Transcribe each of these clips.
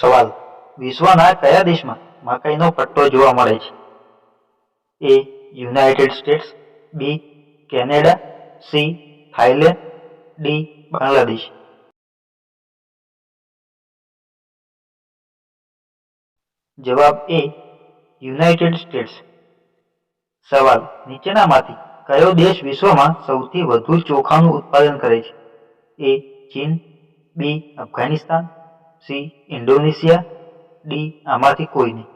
સવાલ. વિશ્વના કયા દેશમાં મકાઈનો પટ્ટો જોવા મળે છે? A United States B Canada C Thailand D Bangladesh. જવાબ એ યુનાઇટેડ સ્ટેટ્સ. સવાલ. નીચેનામાંથી કયો દેશ વિશ્વમાં સૌથી વધુ ચોખાનું ઉત્પાદન કરે છે? એ ચીન B Afghanistan C, Indonesia, D, આમાંથી કોઈ નહીં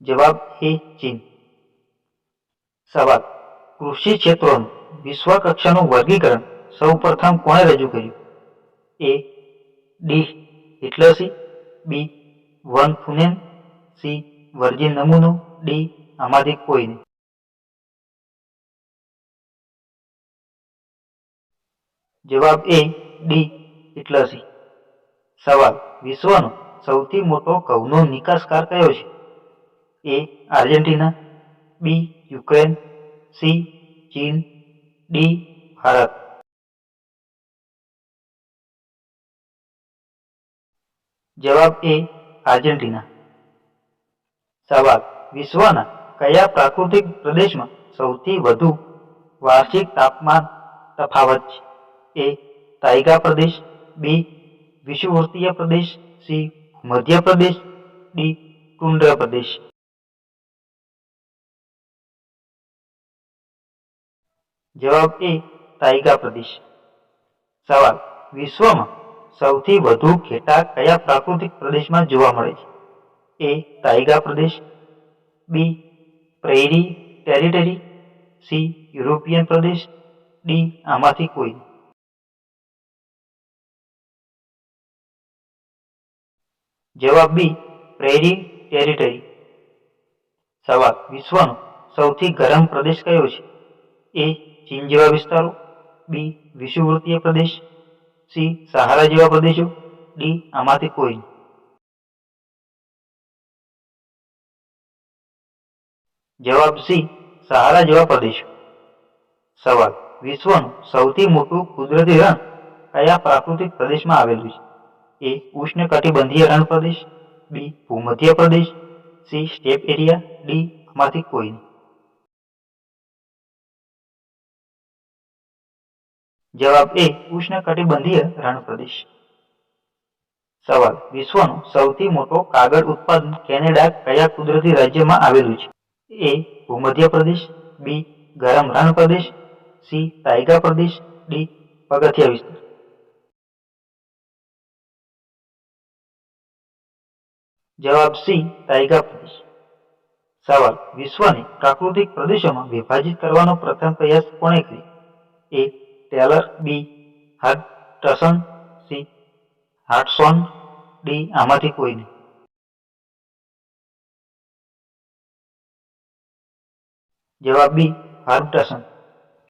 જવાબ એ ચીન. સવાલ. કૃષિ ક્ષેત્રોનું વિશ્વ કક્ષાનું વર્ગીકરણ સૌપ્રથમ કોણે રજૂ કર્યું? A, D હિટલસી B, one ફુનેન C, વર્જિન નમૂનો, ડી, આમાંથી કોઈ નહીં જવાબ એ, ડી હિટલસી સવાલ, વિશ્વનો સૌથી મોટો ઘઉંનો નિકાસકાર કયો છે? A, Argentina, B, Ukraine, C, ચીન, ડી, ભારત. જવાબ એ, આર્જેન્ટિના. સવાલ, વિશ્વના કયા પ્રાકૃતિક પ્રદેશમાં સૌથી વધુ વાર્ષિક તાપમાન તફાવત છે? એ તાઇગા પ્રદેશ બી વિષુવવૃત્તીય પ્રદેશ સી મધ્ય પ્રદેશ ડી ટુંડ્રા પ્રદેશ. જવાબ એ તાઇગા પ્રદેશ. સવાલ, વિશ્વમાં સૌથી વધુ ઘેટા કયા પ્રાકૃતિક પ્રદેશમાં જોવા મળે છે? A taiga Pradesh B prairie territory C European Pradesh D આમાંથી કોઈ. જવાબ બી પ્રેરી ટેરિટરી. સવાલ, વિશ્વનો સૌથી ગરમ પ્રદેશ કયો છે? એ, ચીન જેવા વિસ્તારો, બી, વિષુવવૃત્તીય પ્રદેશ, સી, સહારા જેવા પ્રદેશો, ડી, આમાંથી કોઈ. જવાબ સી, સહારા જેવા પ્રદેશો. સવાલ, વિશ્વનું સૌથી મોટું કુદરતી રણ કયા પ્રાકૃતિક પ્રદેશમાં આવેલું છે? એ ઉષ્ણકટિબંધીય રણ પ્રદેશ, બી ભૂમધ્ય પ્રદેશ, સી સ્ટેપ એરિયા, ડી માંથી કોઈ જવાબ એ ઉષ્ણકટિબંધીય રણ પ્રદેશ. સવાલ, વિશ્વનો સૌથી મોટો કાગળ ઉત્પાદન કેનેડા કયા કુદરતી રાજ્યમાં આવેલું છે? એ ભૂમધ્ય પ્રદેશ, બી ગરમ રણ પ્રદેશ, સી તાઇગા પ્રદેશ, ડી પગથિયા વિસ્તાર. જવાબ સી તાઇગા પ્રદેશ સવાલ, વિશ્વને પ્રાકૃતિક પ્રદેશોમાં વિભાજિત કરવાનો પ્રથમ પ્રયાસ કોણે કર્યો? A, Taylor, B, Hartson, C, Hartson, D, આમાંથી કોઈ નહીં જવાબ બી, હાર્ટસન.